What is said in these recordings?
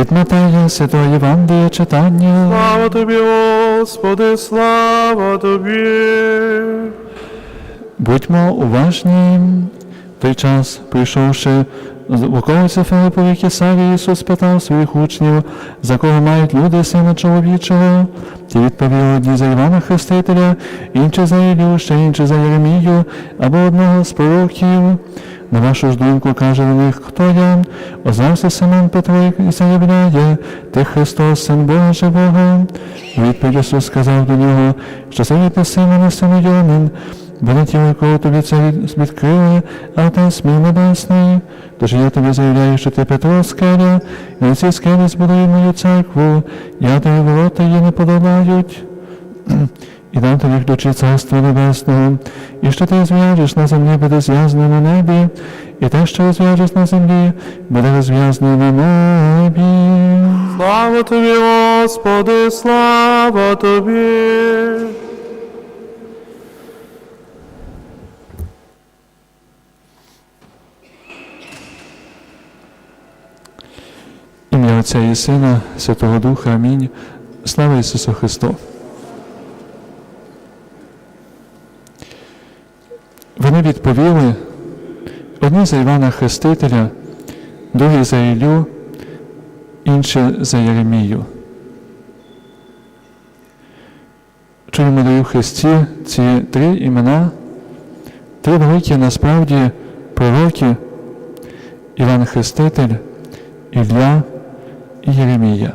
Від Матея Святого Євангелія читання. Слава тобі, Господи, слава тобі. Будьмо уважні. В той час, прийшовши в околиці Филипові Кесарії, Ісус питав своїх учнів, за кого мають люди сина чоловічого. Ті відповіли одні за Івана Хрестителя, інші за Ілю, ще інші за Єремію, або одного з пророків. На вашу ж думку каже до них, хто я? Озвався Симон Петро і заявляє, ти Христос, Син Бога живого. Відповідь Ісус сказав до нього, що ти Симона, сину Йонин, бо не тіло, кого тобі це від- відкрили, а отець мій небесний. Тож я тобі заявляю, що ти Петро скеля, і на цій скелі збудую мою церкву, я тобі ворота її не подолають. І дам тобі ключі Царства Небесного, і що ти зв'яжеш на землі, буде зв'язано на небі, і те, що розв'яжеш на землі, буде розв'язано на небі. Слава тобі, Господи, слава тобі. Ім'я Отця і Сина, Святого Духа. Амінь. Слава Ісусу Христу. Вони відповіли одні за Івана Хрестителя, другі за Ілю, інші за Єремію. Чуємо даю Христі ці три імена, три великі насправді пророки, Іван Хреститель, Ілля і Єремія.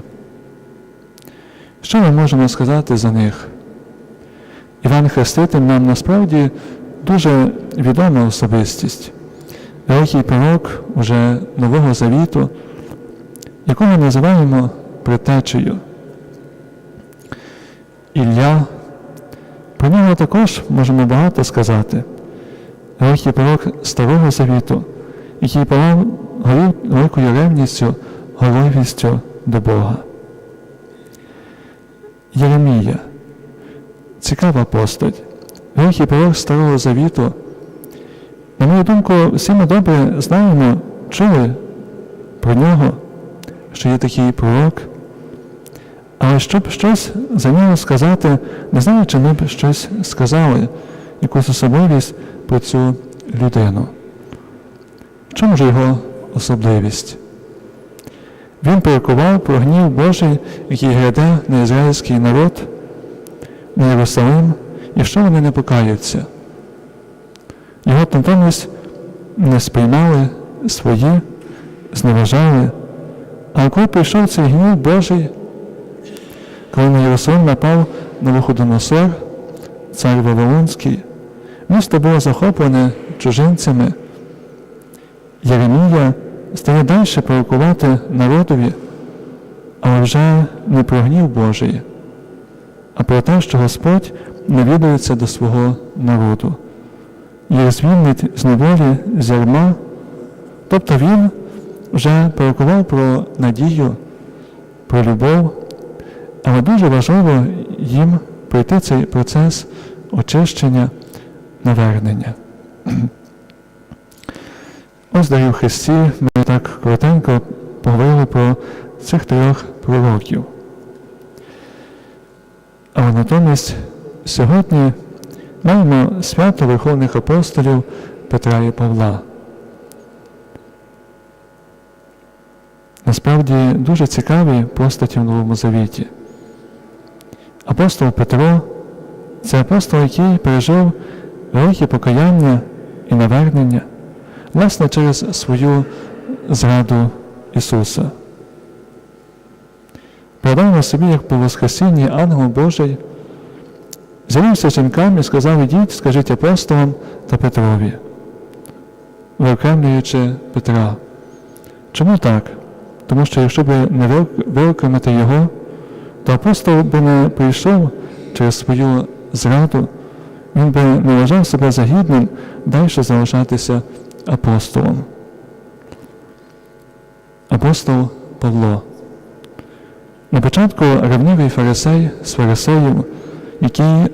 Що ми можемо сказати за них? Іван Хреститель нам насправді дуже відома особистість, великий пророк уже Нового Завіту, якого називаємо предтечею. Ілля, про нього також можемо багато сказати. Великий пророк Старого Завіту, який палав великою ревністю, голивістю до Бога. Єремія. Цікава постать. Великий пророк Старого Завіту. На мою думку, всі ми добре знаємо, чули про нього, що є такий пророк. Але щоб щось за нього сказати, не знаю, чи ми б щось сказали, якусь особливість про цю людину. В чому ж його особливість? Він пророкував про гнів Божий, який гряде на ізраїльський народ, на Єрусалим, і що вони не покаються. Його натомість не сприймали свої, зневажали. А коли прийшов цей гнів Божий, коли на Єрусалим напав на Вуходоносор, цар Вавилонський, місто було захоплене чужинцями. Єремія стає далі пророкувати народові, але вже не про гнів Божий, а про те, що Господь навідується до свого народу. Їх звільнить з неволі з ярма. Тобто він вже пророкував про надію, про любов, але дуже важливо їм пройти цей процес очищення, навернення. Ось даю в Христі, ми так коротенько поговорили про цих трьох пророків. Але натомість сьогодні маємо свято Верховних апостолів Петра і Павла. Насправді дуже цікаві постаті в Новому Завіті. Апостол Петро це апостол, який пережив велике покаяння і навернення власне через свою зраду Ісуса. Продав на собі, як по Воскресінні ангел Божий, з'явився жінкам і сказав, ідіть, скажіть апостолам та Петрові, виокремлюючи Петра. Чому так? Тому що якщо б не виокремити його, то апостол би не прийшов через свою зраду, він би не вважав себе загідним далі залишатися апостолом. Апостол Павло. На початку ревнивий фарисей з фарисеїв, який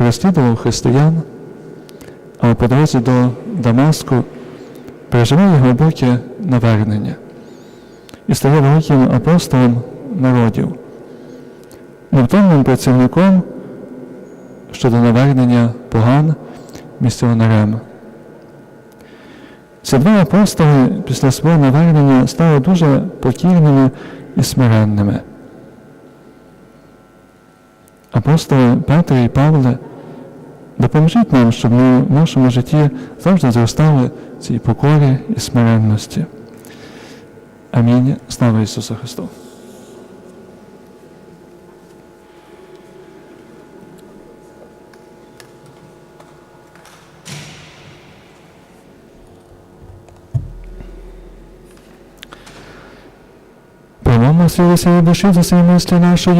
переслідував християн, а по дорозі до Дамаску переживає глибоке навернення. і стає великим апостолом народів, невтомним працівником щодо навернення поган місіонарем. Ці два апостоли після свого навернення стали дуже покірними і смиренними. Апостоли Петро і Павле, допоможіть нам, щоб ми в нашому житті завжди зростали цій покорі і смиренності. Амінь. Слава Ісусу Христу! Прямому силися і душі за свої мислі нашої.